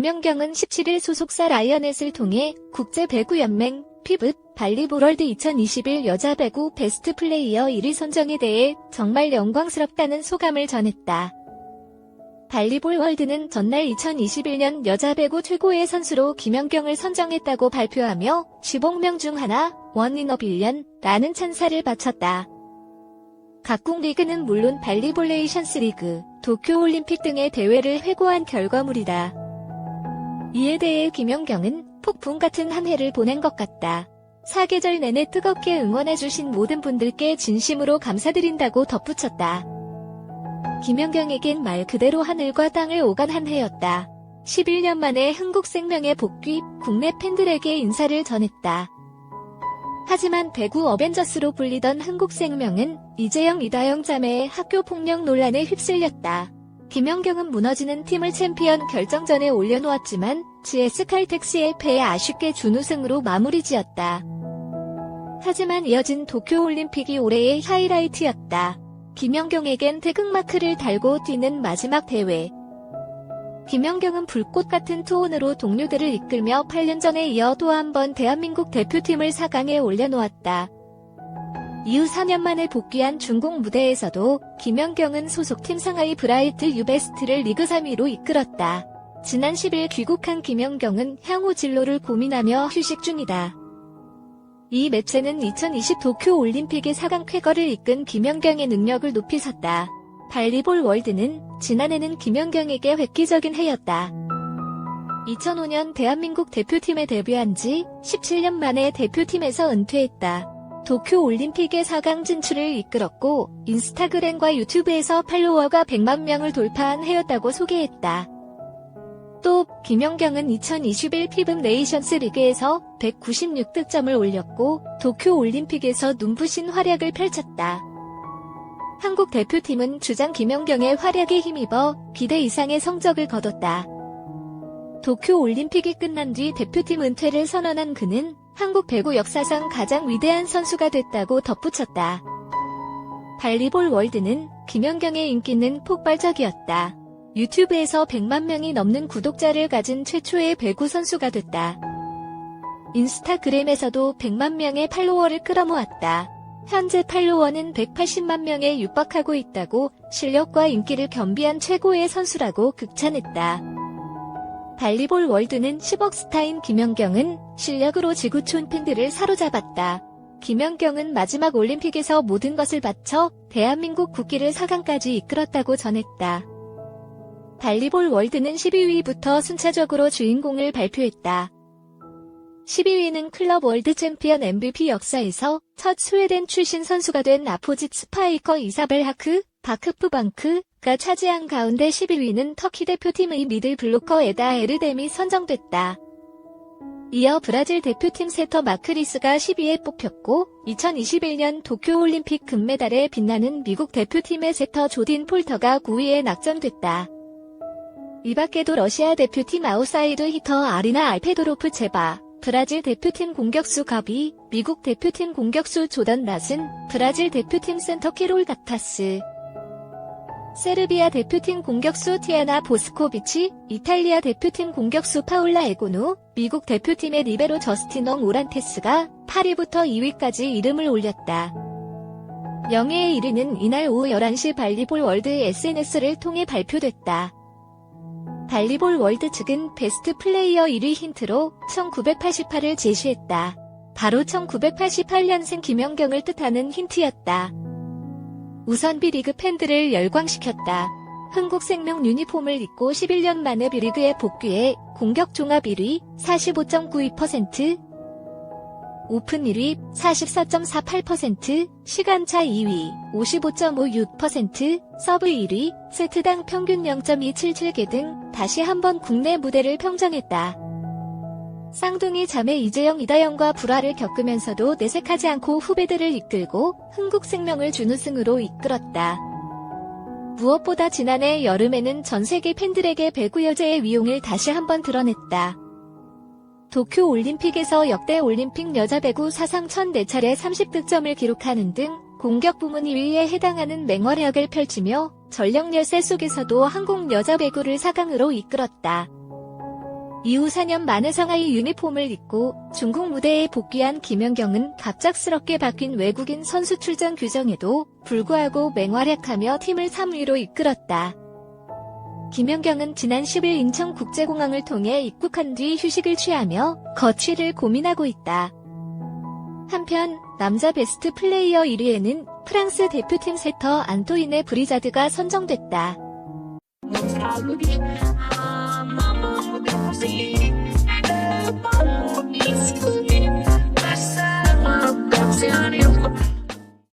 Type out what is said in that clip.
김연경은 17일 소속사 라이언넷을 통해 국제배구연맹 피브 발리볼월드 2021 여자 배구 베스트 플레이어 1위 선정에 대해 정말 영광스럽다는 소감을 전했다. 발리볼 월드는 전날 2021년 여자 배구 최고의 선수로 김연경을 선정했다고 발표하며 15명 중 하나, 원인 어 빌련, 라는 찬사를 바쳤다. 각국 리그는 물론 발리볼레이션스 리그, 도쿄올림픽 등의 대회를 회고한 결과물이다. 이에 대해 김연경은 폭풍 같은 한 해를 보낸 것 같다. 사계절 내내 뜨겁게 응원해주신 모든 분들께 진심으로 감사드린다고 덧붙였다. 김연경에겐 말 그대로 하늘과 땅을 오간 한 해였다. 11년 만에 흥국생명의 복귀, 국내 팬들에게 인사를 전했다. 하지만 배구 어벤져스로 불리던 흥국생명은 이재영 이다영 자매의 학교 폭력 논란에 휩쓸렸다. 김연경은 무너지는 팀을 챔피언 결정전에 올려놓았지만 GS 칼텍스의 패에 아쉽게 준우승으로 마무리 지었다. 하지만 이어진 도쿄올림픽이 올해의 하이라이트였다. 김연경에겐 태극마크를 달고 뛰는 마지막 대회. 김연경은 불꽃 같은 투혼으로 동료들을 이끌며 8년 전에 이어 또 한 번 대한민국 대표팀을 4강에 올려놓았다. 이후 4년 만에 복귀한 중국 무대에서도 김연경은 소속팀 상하이 브라이트 유베스트를 리그 3위로 이끌었다. 지난 10일 귀국한 김연경은 향후 진로를 고민하며 휴식 중이다. 이 매체는 2020 도쿄 올림픽의 4강 쾌거를 이끈 김연경의 능력을 높이 샀다. 발리볼 월드는 지난해는 김연경에게 획기적인 해였다. 2005년 대한민국 대표팀에 데뷔한 지 17년 만에 대표팀에서 은퇴했다. 도쿄 올림픽의 4강 진출을 이끌었고 인스타그램과 유튜브에서 팔로워가 100만 명을 돌파한 해였다고 소개했다. 또 김연경은 2021 피브 네이션스 리그에서 196득점을 올렸고 도쿄 올림픽에서 눈부신 활약을 펼쳤다. 한국 대표팀은 주장 김연경의 활약에 힘입어 기대 이상의 성적을 거뒀다. 도쿄 올림픽이 끝난 뒤 대표팀 은퇴를 선언한 그는 한국 배구 역사상 가장 위대한 선수가 됐다고 덧붙였다. 발리볼 월드는 김연경의 인기는 폭발적이었다. 유튜브에서 100만 명이 넘는 구독자를 가진 최초의 배구 선수가 됐다. 인스타그램에서도 100만 명의 팔로워를 끌어모았다. 현재 팔로워는 180만 명에 육박하고 있다고 실력과 인기를 겸비한 최고의 선수라고 극찬했다. 발리볼 월드는 10억 스타인 김연경은 실력으로 지구촌 팬들을 사로잡았다. 김연경은 마지막 올림픽에서 모든 것을 바쳐 대한민국 국기를 4강까지 이끌었다고 전했다. 발리볼 월드는 12위부터 순차적으로 주인공을 발표했다. 12위는 클럽 월드 챔피언 MVP 역사에서 첫 스웨덴 출신 선수가 된 아포짓 스파이커 이사벨 하크, 바크프방크 가 차지한 가운데 11위는 터키 대표팀의 미들 블로커 에다 에르뎀이 선정됐다. 이어 브라질 대표팀 세터 마크리스가 10위에 뽑혔고 2021년 도쿄올림픽 금메달에 빛나는 미국 대표팀의 세터 조딘 폴터가 9위에 낙점됐다. 이 밖에도 러시아 대표팀 아웃사이드 히터 아리나 알페도로프 제바, 브라질 대표팀 공격수 가비, 미국 대표팀 공격수 조던 낫은, 브라질 대표팀 센터 캐롤 가타스, 세르비아 대표팀 공격수 티아나 보스코비치, 이탈리아 대표팀 공격수 파울라 에고누, 미국 대표팀의 리베로 저스틴 엉 오란테스가 8위부터 2위까지 이름을 올렸다. 영예의 1위는 이날 오후 11시 발리볼 월드 SNS를 통해 발표됐다. 발리볼 월드 측은 베스트 플레이어 1위 힌트로 1988을 제시했다. 바로 1988년생 김연경을 뜻하는 힌트였다. 우선 B리그 팬들을 열광시켰다. 흥국생명 유니폼을 입고 11년 만에 B리그에 복귀해 공격 종합 1위 45.92%, 오픈 1위 44.48%, 시간차 2위 55.56%, 서브 1위, 세트당 평균 0.277개 등 다시 한번 국내 무대를 평정했다. 쌍둥이 자매 이재영 이다영과 불화를 겪으면서도 내색하지 않고 후배들을 이끌고 흥국생명을 준우승으로 이끌었다. 무엇보다 지난해 여름에는 전 세계 팬들에게 배구 여제의 위용을 다시 한번 드러냈다. 도쿄 올림픽에서 역대 올림픽 여자 배구 사상 1004차례 30득점을 기록하는 등 공격 부문 2위에 해당하는 맹활약을 펼치며 전력 열세 속에서도 한국 여자 배구를 4강으로 이끌었다. 이후 4년 만에 상하이 유니폼을 입고 중국 무대에 복귀한 김연경은 갑작스럽게 바뀐 외국인 선수 출전 규정에도 불구하고 맹활약하며 팀을 3위로 이끌었다. 김연경은 지난 10일 인천국제공항을 통해 입국한 뒤 휴식을 취하며 거취를 고민하고 있다. 한편 남자 베스트 플레이어 1위에는 프랑스 대표팀 세터 안토이네 브리자드가 선정됐다. Mukalugi, Mama Mukalugi, Mama Mukalugi.